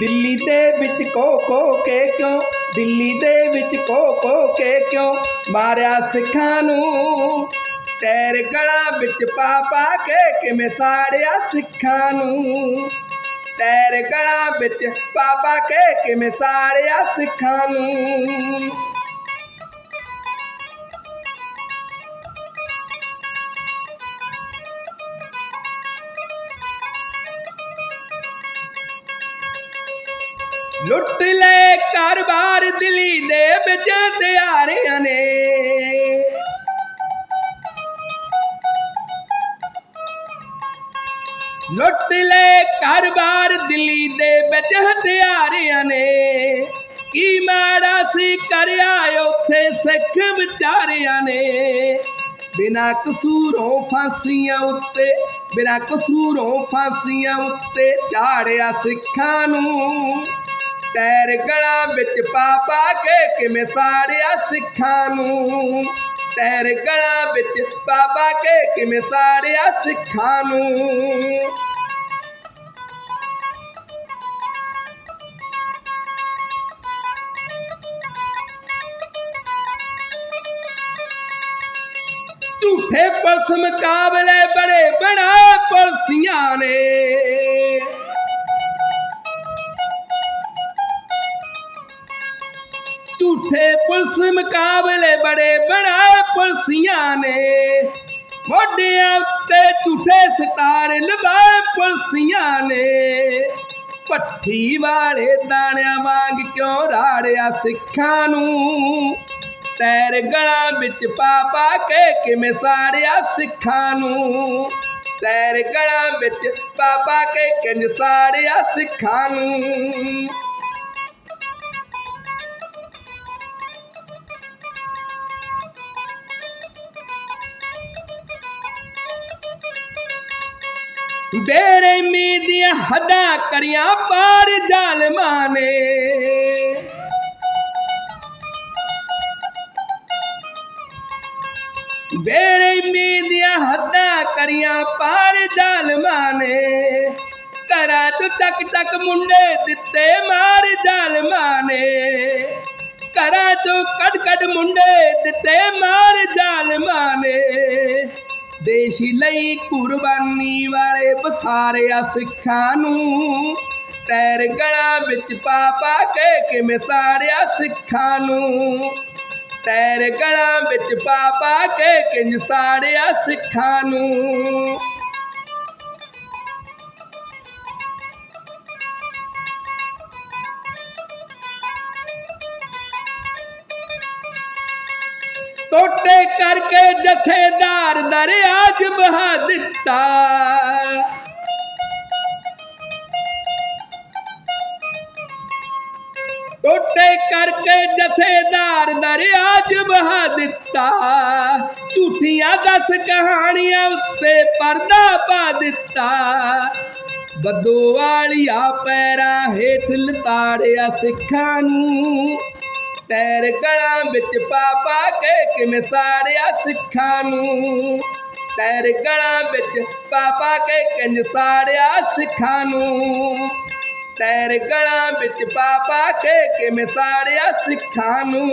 ਦਿੱਲੀ ਦੇ ਵਿੱਚ ਕੋ ਕੋ ਕੇ ਕਿਉਂ? ਦਿੱਲੀ ਦੇ ਵਿੱਚ ਕੋ ਕੋ ਕੇ ਕਿਉਂ? ਮਾਰਿਆ ਸਿੱਖਾਂ ਨੂੰ। ਤੇਰੇ ਗਲਾਂ ਵਿੱਚ ਪਾ ਪਾ ਕੇ ਕਿਵੇਂ ਸਾੜਿਆ ਸਿੱਖਾਂ ਨੂੰ? ਤੇਰੇ ਗਲਾਂ ਵਿੱਚ ਪਾ ਪਾ ਕੇ ਕਿਵੇਂ ਸਾੜਿਆ ਸਿੱਖਾਂ ਨੂੰ? ਲੁੱਟ ਲੈ ਘਰ-ਬਾਰ ਦਿੱਲੀ ਦੇ ਵਿੱਚ ਤਿਆਰਿਆਂ ਨੇ। ਲੁੱਟ ਲੈ ਘਰ-ਬਾਰ ਦਿੱਲੀ ਦੇ ਵਿੱਚ ਹਥਿਆਰਿਆਂ ਨੇ। ਕੀ ਮਾੜਾ ਸੀ ਕਰਿਆ ਉੱਥੇ ਸਿੱਖ ਵਿਚਾਰਿਆਂ ਨੇ। ਬਿਨਾ ਕਸੂਰੋਂ ਫਾਂਸੀਆਂ ਉੱਤੇ, ਬਿਨਾ ਕਸੂਰੋਂ ਫਾਂਸੀਆਂ ਉੱਤੇ ਝਾੜਿਆ ਸਿੱਖਾਂ ਨੂੰ। ਟੈਰ ਗਲਾਂ ਵਿੱਚ ਪਾ ਪਾ ਕੇ ਕਿਵੇਂ ਸਾੜਿਆ ਸਿੱਖਾਂ ਨੂੰ? ਟੈਰ ਗਲਾਂ ਵਿੱਚ ਪਾ ਪਾ ਕੇ ਕਿਵੇਂ ਸਾੜਿਆ ਸਿੱਖਾਂ ਨੂੰ? ਝੂਠੇ ਪੁਲਿਸ ਮੁਕਾਬਲੇ ਬੜੇ ਬਣਾ ਪੁਲਸੀਆਂ ਨੇ। ਝੂਠੇ ਪੁਲਿਸ ਮੁਕਾਬਲੇ ਬੜੇ ਬਣਾਏ ਪੁਲਸੀਆਂ ਨੇ। ਮੋਢਿਆਂ ਉੱਤੇ ਝੂਠੇ ਸਟਾਰ ਲਵਾਏ ਪੁਲਸੀਆਂ ਨੇ। ਪੱਠੀ ਵਾਲੇ ਦਾਣਿਆਂ ਵਾਂਗ ਕਿਉਂ ਰਾੜਿਆ ਸਿੱਖਾਂ ਨੂੰ? ਤੈਰ ਗਲਾਂ ਵਿੱਚ ਪਾ ਪਾ ਕੇ ਕਿਵੇਂ ਸਾੜਿਆ ਸਿੱਖਾਂ ਨੂੰ? ਤੈਰ ਗਲਾਂ ਵਿੱਚ ਪਾ ਪਾ ਕੇ ਕਿੰਜ ਸਾੜਿਆ ਸਿੱਖਾਂ ਨੂੰ? ਬੇਰੇ ਮੀਦੀਆਂ ਹੱਡਾਂ ਕਰੀਆਂ ਪਾਰ ਜ਼ਾਲਮਾਂ ਨੇ। ਬੇਰੇ ਦੀਆਂ ਹੱਦਾਂ ਕਰੀਆਂ ਪਾਰ ਜ਼ਾਲਮਾਂ ਨੇ। ਘਰਾਂ ਤੋਂ ਚੱਕ ਚੱਕ ਮੁੰਡੇ ਦਿੱਤੇ ਮਾਰ ਜ਼ਾਲਮਾਂ ਨੇ। ਘਰਾਂ ਤੋਂ ਕੱਢ ਕੱਢ ਮੁੰਡੇ ਦਿੱਤੇ ਮਾਰ ਜ਼ਾਲਮਾਂ ਨੇ। ਦੇਸ਼ ਲਈ ਕੁਰਬਾਨੀ ਵਾਲੇ ਬਸਾਰਿਆ ਸਿੱਖਾਂ ਨੂੰ। ਤੈਰ ਗਲਾਂ ਵਿੱਚ ਪਾ ਪਾ ਕੇ ਕਿਵੇਂ ਸਾੜਿਆ ਸਿੱਖਾਂ ਨੂੰ। ਤੈਰ ਗਲਾਂ ਵਿੱਚ ਪਾ ਪਾ ਕੇ ਕਿੰਜ ਸਾੜਿਆ ਸਿੱਖਾਂ ਨੂੰ। ਟੋਟੇ ਕਰਕੇ ਜਥੇਦਾਰ ਦਰਿਆ ਬਹਾ ਦਿੱਤਾ। ਟੋਟੇ ਕਰਕੇ ਜਥੇਦਾਰ ਦਰਿਆ ਬਹਾ ਦਿੱਤਾ। ਝੂਠੀਆਂ ਦਸ ਕਹਾਣੀਆਂ ਉੱਤੇ ਪਰਦਾ ਪਾ ਦਿੱਤਾ। ਬੱਦੋ ਵਾਲੀਆ ਪੈਰਾਂ ਹੇਠ ਲਤਾੜਿਆ ਸਿੱਖਾਂ ਨੂੰ। ਤੈਰ ਗਲਾਂ ਵਿੱਚ ਪਾ ਪਾ ਕੇ ਕਿਵੇਂ ਸਾੜਿਆ ਸਿੱਖਾਂ ਨੂੰ? ਤੈਰ ਗਲਾਂ ਵਿੱਚ ਪਾ ਪਾ ਕੇ ਕਿੰਜ ਸਾੜਿਆ ਸਿੱਖਾਂ ਨੂੰ? ਤੈਰ ਗਲਾਂ ਵਿੱਚ ਪਾ ਪਾ ਕੇ ਕਿਵੇਂ ਸਾੜਿਆ ਸਿੱਖਾਂ ਨੂੰ?